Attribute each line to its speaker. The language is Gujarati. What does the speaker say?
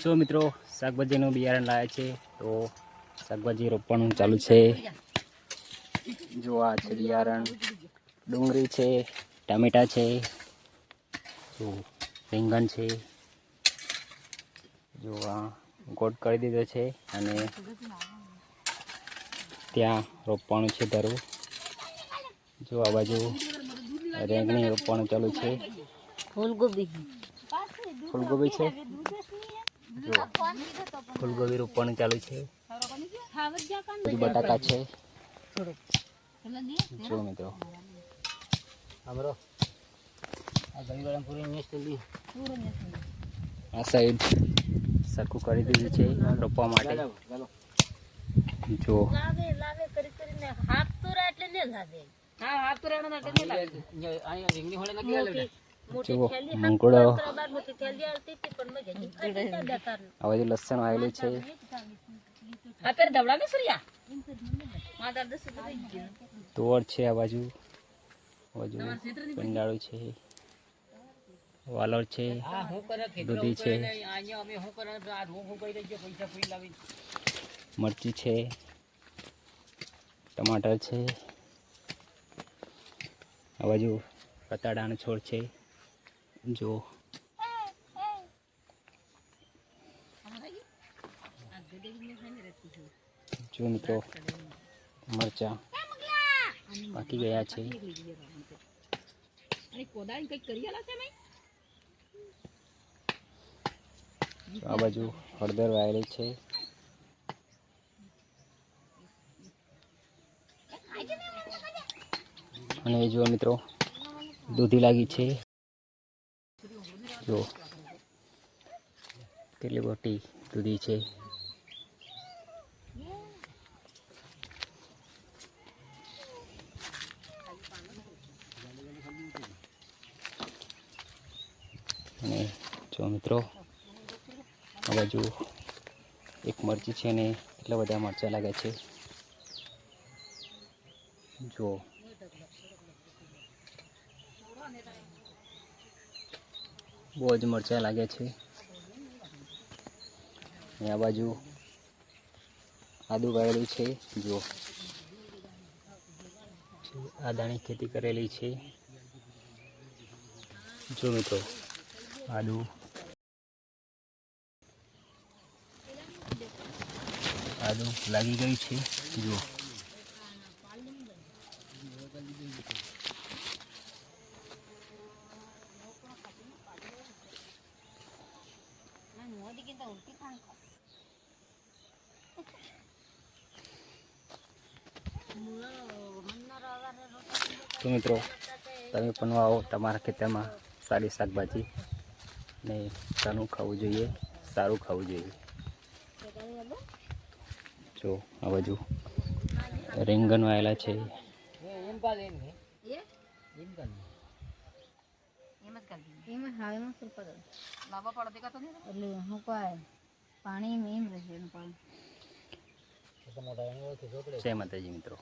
Speaker 1: જો મિત્રો શાકભાજીનું બિયારણ લાવ્યા છે તો શાકભાજી રોપવાનું ચાલુ છે. જો આ છે બિયારણ. ડુંગળી છે ટામેટા છે જો રીંગણ છે. જો આ ગોટ કરી દીધો છે અને ત્યાં રોપવાનું છે ધરું. જો આ બાજુ રેંગણી રોપવાનું ચાલુ છે.
Speaker 2: ફૂલગોબી.
Speaker 1: ફૂલગોબી છે? ફૂલગોબી રોપણ ચાલુ છે. બટાકા છે. જો મિત્રો. આ સાઈડ સરખું કરી દીધું છે રોપવા માટે. જો.
Speaker 2: લાવે લાવે કરી કરીને હાથ તો એટલે ને લાવે હા હાથ તો એટલે ને લાવે મોટી. મોટી
Speaker 1: જુઓ, મંગળો. આ બાજુ લસણ આવેલું છે.
Speaker 2: આ પેર ધવડા ને સરિયા? માતા દસ
Speaker 1: તુવર છે આ બાજુ. બાજુ કંડાળું છે. વાલોર છે. દૂધી છે. મરચી છે. ટમાટર છે. આ બાજુ રતાડાનો છોડ છે. જો. જો મિત્રો, મરચા પાકી ગયા છે. આ બાજુ હળદર વાયેલી છે. અને જો મિત્રો, દૂધી લાગી છે. જો, કેટલી મોટી દૂધી છે. અને જો મિત્રો, આ બાજુ એક મરચી છે ને એટલા બધા મરચાં લાગે છે. જો. બહુ જ મરચાં લાગે છે. આ બાજુ આદુ વાવેલું છે, જુઓ. આદાની ખેતી કરેલી છે. જો મિત્રો, આદુ. આદુ લાગી ગયું છે, જુઓ. તો મિત્રો તમે પણ આવો તમારા ખેતરમાં સારી શાકભાજી ને સારું ખાવું જોઈએ સારું ખાવું જોઈએ. જો આ બાજુ રીંગણ વાયેલા છે
Speaker 3: એમાં હા એમાં શું કરે એટલે હું કહે પાણી એમ રહેશે પાણી.
Speaker 1: જય માતાજી મિત્રો.